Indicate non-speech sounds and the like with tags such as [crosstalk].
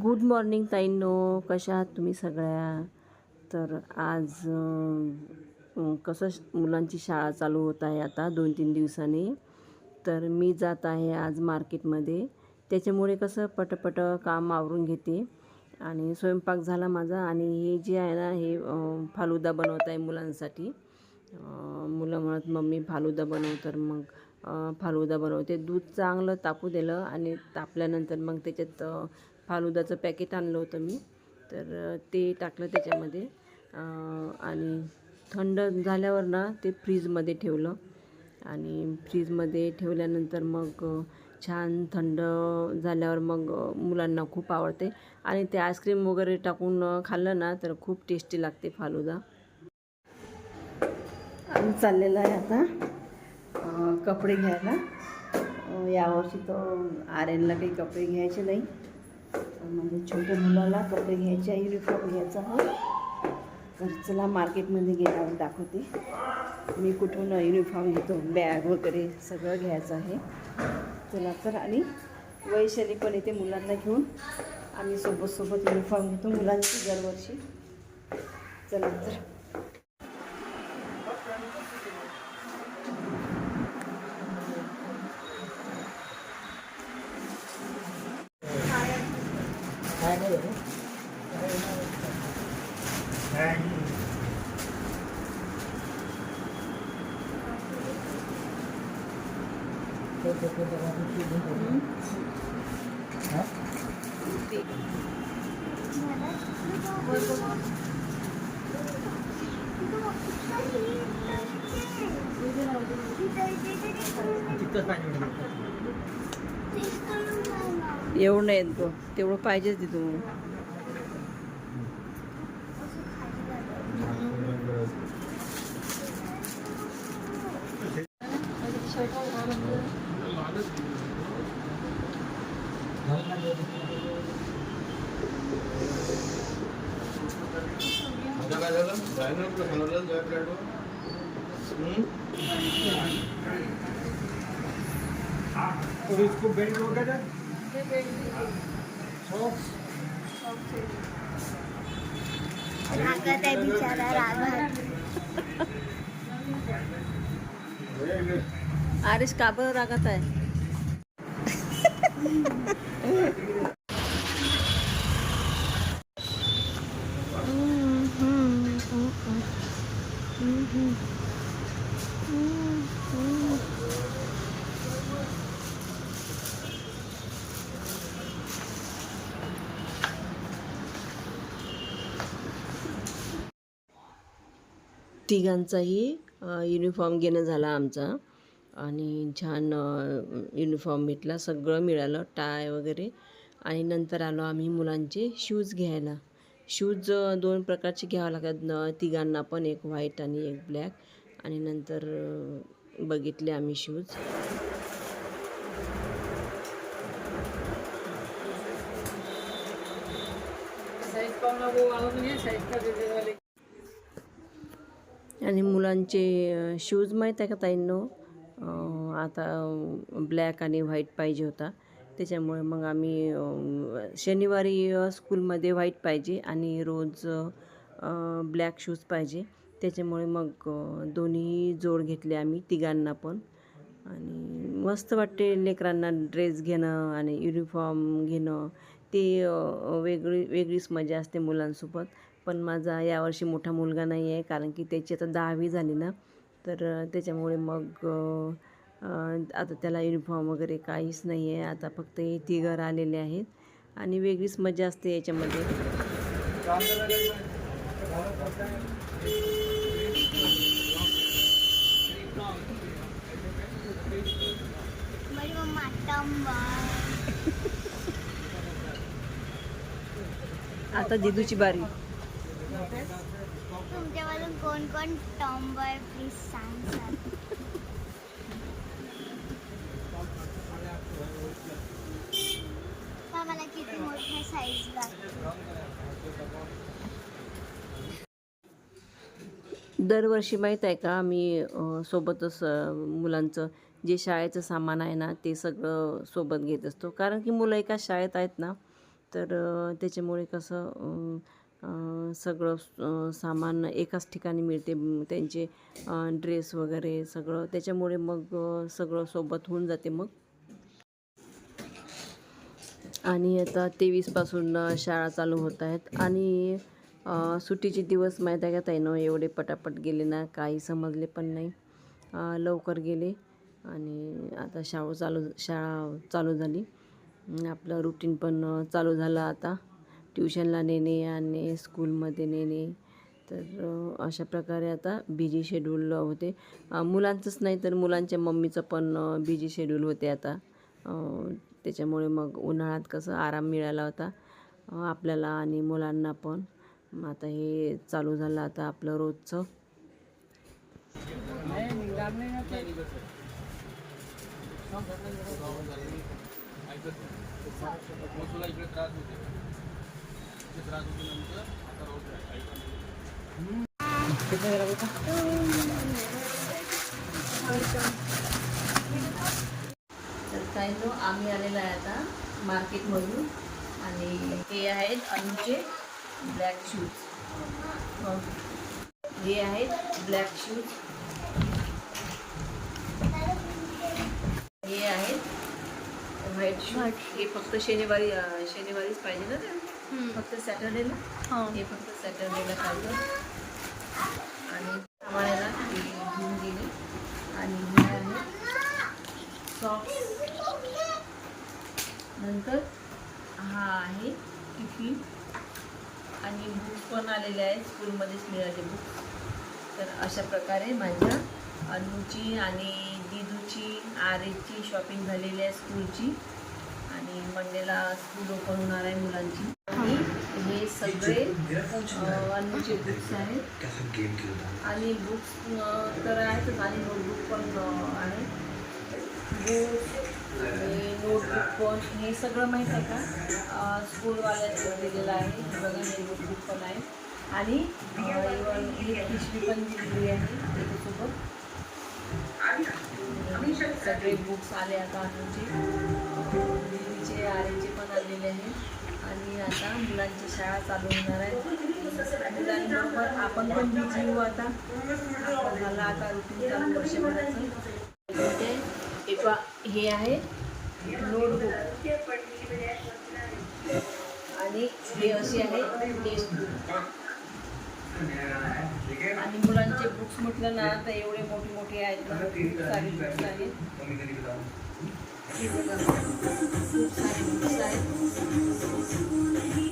Good morning ताईंनो. कशा आहात तुम्ही सगळ्या? तर आज कसं मुलांची शाळा चालू होत आहे आता दोन तीन दिवसांनी. तर मी जात आहे आज मार्केटमध्ये. त्याच्यामुळे कसं पटपट काम आवरून घेते. आणि स्वयंपाक झाला माझा आणि हे जे आहे ना हे फालुदा बनवत आहे मुलांसाठी. मुलं म्हणत मम्मी फालुदा बनव. तर मग फालुदा बनवते. दूध चांगलं तापू दिलं आणि तापल्यानंतर मग त्याच्यात फालुदाचं पॅकेट आणलं होतं मी. तर ते टाकलं त्याच्यामध्ये. आणि थंड झाल्यावर ना ते फ्रीजमध्ये ठेवलं. आणि फ्रीजमध्ये ठेवल्यानंतर मग छान थंड झाल्यावर मग मुलांना खूप आवडते. आणि ते आईस्क्रीम वगैरे टाकून खाल्लं ना तर खूप टेस्टी लागते फालुदा. आम्ही चाललेलं आहे आता कपडे घ्यायला. यावर्षी तर आर्यनला काही कपडे घ्यायचे नाही. म्हणजे छोट्या मुलाला कपडे घ्यायचे आहे युनिफॉर्म घ्यायचा हा तर चला मार्केटमध्ये गेल्यावर दाखवते. मी कुठून युनिफॉर्म घेतो बॅग वगैरे सगळं घ्यायचं आहे. चला तर आणि वैशाली पण येते मुलांना घेऊन आम्ही सोबत सोबत युनिफॉर्म घेतो मुलांची दरवर्षी. चला तर. एवढं नाही येत गं तेवढं पाहिजेच तिथून आता काय झालं जाय ना आपलं खानावरला जाय फ्लॅटवर और इसको बेल्ट वगैरह सॉक्स रागात आहे बिचारा रागात आरिश का बरं रागात आहे तिघांचाही युनिफॉर्म घेणं झाला आमचा. आणि छान युनिफॉर्म भेटला सगळं मिळालं टाय वगैरे. आणि नंतर आलो आम्ही मुलांचे शूज घ्यायला. शूज दोन प्रकारचे घ्यावं लागतात. न तिघांना पण एक व्हाईट आणि एक ब्लॅक आणि नंतर बघितले आम्ही शूज आणि मुलांचे शूज माहीत आहे का ताईंनो? आता ब्लॅक आणि व्हाईट पाहिजे होता. त्याच्यामुळे मग आम्ही शनिवारी स्कूलमध्ये व्हाईट पाहिजे आणि रोज ब्लॅक शूज पाहिजे. त्याच्यामुळे मग दोन्ही जोड घेतले आम्ही तिघांना पण. आणि मस्त वाटते लेकरांना ड्रेस घेणं आणि युनिफॉर्म घेणं. ते वेगळी वेगळीच मजा असते मुलांसोबत. पण माझा यावर्षी मोठा मुलगा नाही आहे कारण की त्याची आता दहावी झाली ना. तर त्याच्यामुळे मग आता त्याला युनिफॉर्म वगैरे काहीच नाही आहे. आता फक्त हे तिघं आलेले आहेत. आणि वेगळीच मजा असते याच्यामध्ये. [laughs] आता दिदूची बारी. तुमच्यामधून कोण कोण टॉम बॉय प्लीज सांग मला किती मोठ्या साईज दरवर्षी माहीत आहे का मी सोबतच मुलांचं जे शाळेचं सामान आहे ना ते सगळं सोबत घेत असतो. कारण की मुलं एका शाळेत आहेत ना तर त्याच्यामुळे कसं सगळं सामान एकाच ठिकाणी मिळते. त्यांचे ड्रेस वगैरे सगळं. त्याच्यामुळे मग सगळं सोबत होऊन जाते मग. आणि आता तेवीसपासून शाळा चालू होत आहेत. आणि सुट्टीचे दिवस माहीत आहे का ताईनं एवढे पटापट गेले ना काही समजले पण नाही. लवकर गेले. आणि आता शाळा चालू शाळा चालू झाली. आपलं रुटीन पण चालू झालं आता. ट्युशनला नेणे आणणे स्कूलमध्ये नेणे. तर अशा प्रकारे आता बिजी शेड्यूल होते. मुलांचंच नाही तर मुलांच्या मम्मीचं पण बिजी शेड्यूल होते आता. त्याच्यामुळे मग उन्हाळ्यात कसं आराम मिळाला होता आपल्याला आणि मुलांना पण. आता हे चालू झालं आता आपलं रोजचं. त्रास होते इकडे त्रास होते नंतर आता रोज आहे. तर काय नो आम्ही आलेलो आहे आता मार्केटमधून. आणि हे आहेत अनुचे ब्लॅक शूज हे आहेत ब्लॅक शूज हे आहेत व्हाईट शूज हे फक्त शनिवारी शनिवारीच पाहिजे ना ते फक्त सॅटर्डेला? हे. फक्त सॅटर्डेला पाहिजे आणि आम्हाला हे घेऊन गेले. आणि हे आहे सॉक्स नंतर हा आहे टिफिन आणि बुक पण आलेले आहेत. स्कूलमध्येच मिळाले बुक तर अशा प्रकारे माझ्या अनुची आणि दिदूची आरेची शॉपिंग झालेली आहे स्कूलची मंडेला स्कूल ओपन होणार आहे मुलांची. आणि हे सगळे अं, अनुचे बुक्स आहेत. आणि बुक्स तर आहेतच आणि नोटबुक पण आहे. आणि नोटबुक पण हे सगळं माहीत आहे का? स्कूलवाल्यांचं दिलेलं आहे. बघा हे नोटबुक पण आहे. आणि अं, इवन ही पिशवी पण दिलेली आहे त्याच्यासोबत. सगळे बुक्स आले आता अनुचे दीदीचे आरेचे पण आलेले आहेत आणि आता मुलांची शाळा चालू होणार आहे. मुलांबरोबर आपण पण बिझी होऊ आता. मला आता रुटीन चालू वर्ष म्हणजे हे हे आहे नोटबुक आणि हे अशी आहे टेस्ट बुक आणि मुलांचे बुक्स म्हटलं ना तर एवढे मोठे मोठे आहेत. खूप सारे बुक्स आहेत. here Side, side.